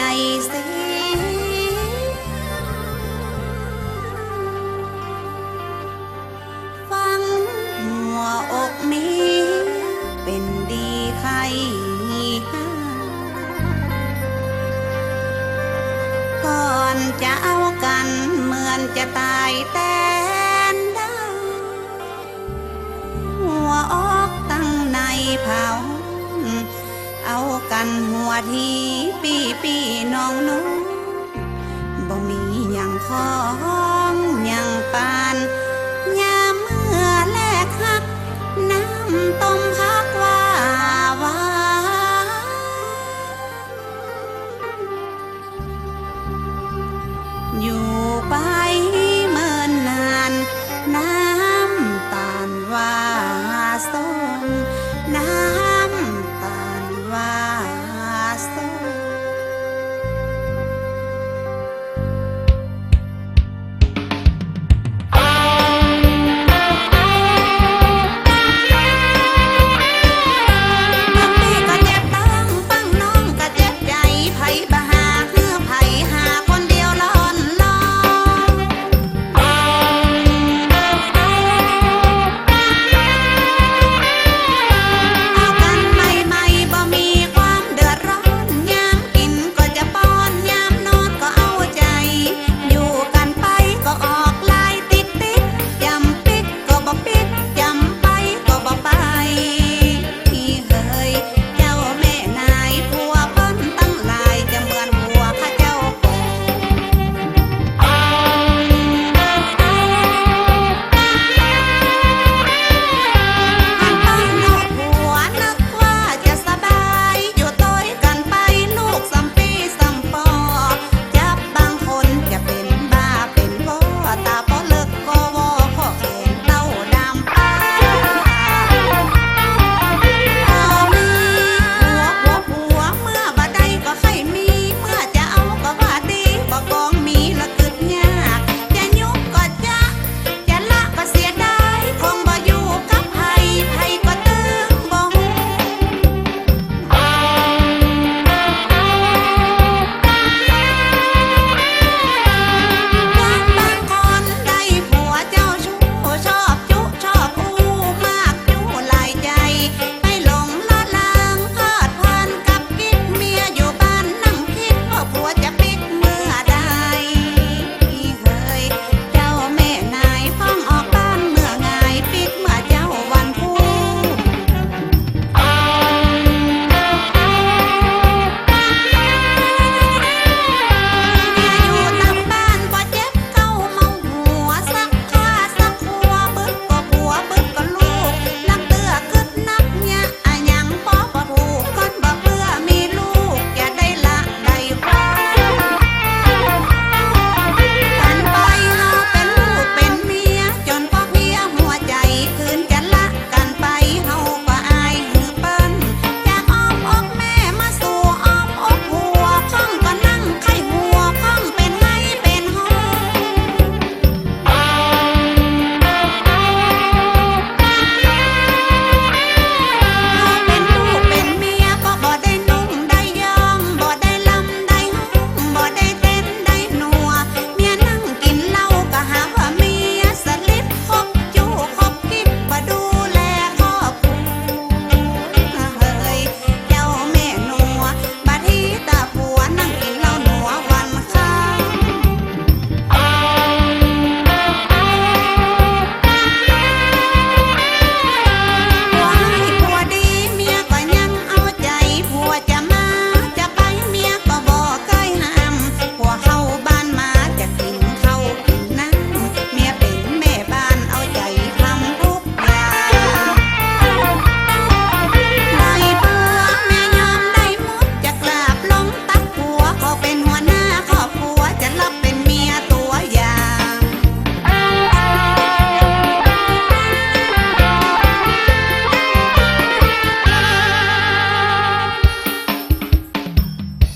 ใจสีฟังหัวอกนี้เป็นดีใครก่อนจะเอากันเหมือนจะตายแต่หัวอกตั้งในเผา กันหัวทีปีปีน้องน้องบ่มีอย่างของอย่างปานยามเมื่อแลกหัก น้ำต้มพักว่าว่าอยู่ไปเมินนาน น้ำตาลว่าส้ม